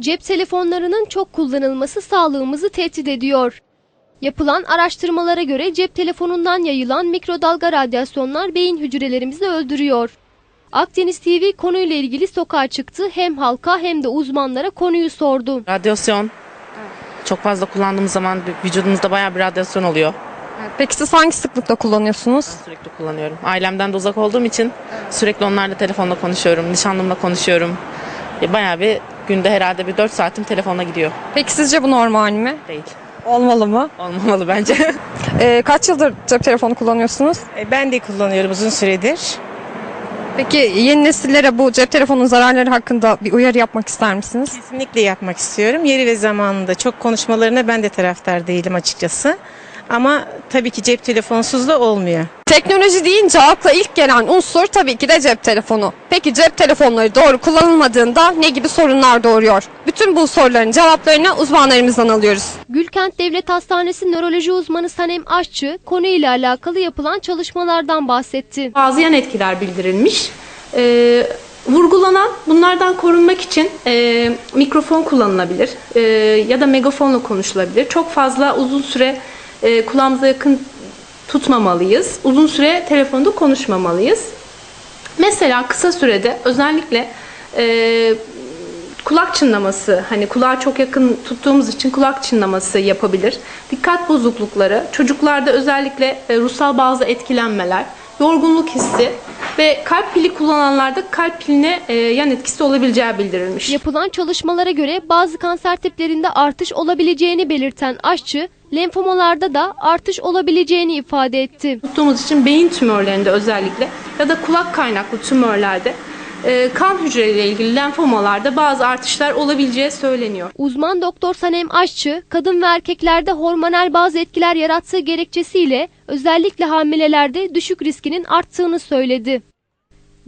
Cep telefonlarının çok kullanılması sağlığımızı tehdit ediyor. Yapılan araştırmalara göre cep telefonundan yayılan mikrodalga radyasyonlar beyin hücrelerimizi öldürüyor. Akdeniz TV konuyla ilgili sokağa çıktı. Hem halka hem de uzmanlara konuyu sordu. Radyasyon. Çok fazla kullandığımız zaman vücudumuzda bayağı bir radyasyon oluyor. Peki siz hangi sıklıkla kullanıyorsunuz? Sürekli kullanıyorum. Ailemden de uzak olduğum için sürekli onlarla telefonla konuşuyorum. Nişanlımla konuşuyorum. E, Bayağı bir günde herhalde bir 4 saatim telefonla gidiyor. Peki sizce bu normal mi? Değil. Olmalı mı? Olmamalı bence. Ee, kaç yıldır cep telefonu kullanıyorsunuz? E, Ben de kullanıyorum uzun süredir. Peki yeni nesillere bu cep telefonunun zararları hakkında bir uyarı yapmak ister misiniz? Kesinlikle yapmak istiyorum. Yeri ve zamanında çok konuşmalarına ben de taraftar değilim açıkçası. Ama tabii ki cep telefonsuz da olmuyor. Teknoloji deyince akla ilk gelen unsur tabii ki de cep telefonu. Peki cep telefonları doğru kullanılmadığında ne gibi sorunlar doğuruyor? Bütün bu soruların cevaplarını uzmanlarımızdan alıyoruz. Gülkent Devlet Hastanesi nöroloji uzmanı Sanem Aşçı konuyla alakalı yapılan çalışmalardan bahsetti. bazı yan etkiler bildirilmiş. Ee, vurgulanan bunlardan korunmak için e, mikrofon kullanılabilir e, ya da megafonla konuşulabilir. Çok fazla uzun süre e, kulağımıza yakın tutmamalıyız. Uzun süre telefonda konuşmamalıyız. Mesela kısa sürede özellikle e, kulak çınlaması hani kulağa çok yakın tuttuğumuz için kulak çınlaması yapabilir. Dikkat bozuklukları, çocuklarda özellikle e, ruhsal bazı etkilenmeler, yorgunluk hissi ve kalp pili kullananlarda kalp piline e, yan etkisi olabileceği bildirilmiş. Yapılan çalışmalara göre bazı kanser tiplerinde artış olabileceğini belirten Aşçı, lenfomalarda da artış olabileceğini ifade etti. tuttuğumuz için beyin tümörlerinde özellikle ya da kulak kaynaklı tümörlerde e, kan hücreleriyle ilgili lenfomalarda bazı artışlar olabileceği söyleniyor. Uzman doktor Sanem Aşçı, kadın ve erkeklerde hormonal bazı etkiler yarattığı gerekçesiyle özellikle hamilelerde düşük riskinin arttığını söyledi.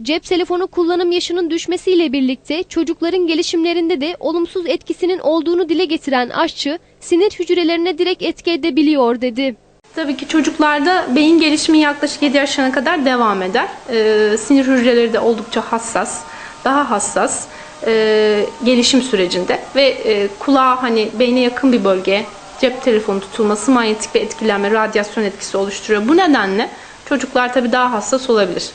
Cep telefonu kullanım yaşının düşmesiyle birlikte çocukların gelişimlerinde de olumsuz etkisinin olduğunu dile getiren Aşçı, sinir hücrelerine direkt etki edebiliyor dedi. Tabii ki çocuklarda beyin gelişimi yaklaşık 7 yaşına kadar devam eder. Ee, sinir hücreleri de oldukça hassas, daha hassas e, gelişim sürecinde ve e, kulağa hani beyne yakın bir bölge cep telefonu tutulması manyetik bir etkilenme, radyasyon etkisi oluşturuyor. Bu nedenle çocuklar tabii daha hassas olabilir.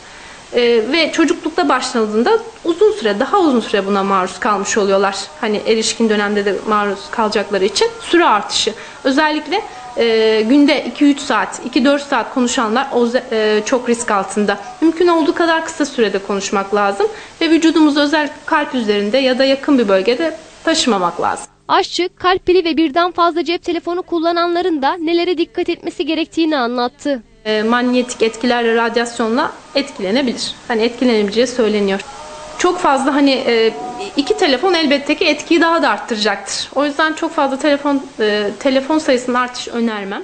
Ee, ve çocuklukta başlanıldığında uzun süre, daha uzun süre buna maruz kalmış oluyorlar. Hani erişkin dönemde de maruz kalacakları için süre artışı. Özellikle e, günde 2-3 saat, 2-4 saat konuşanlar o e, çok risk altında. Mümkün olduğu kadar kısa sürede konuşmak lazım ve vücudumuzu özellikle kalp üzerinde ya da yakın bir bölgede taşımamak lazım. Aşçı, kalp pili ve birden fazla cep telefonu kullananların da nelere dikkat etmesi gerektiğini anlattı. E, manyetik etkilerle radyasyonla etkilenebilir. Hani etkilenebileceği söyleniyor. Çok fazla hani e, iki telefon elbette ki etkiyi daha da arttıracaktır. O yüzden çok fazla telefon e, telefon sayısının artış önermem.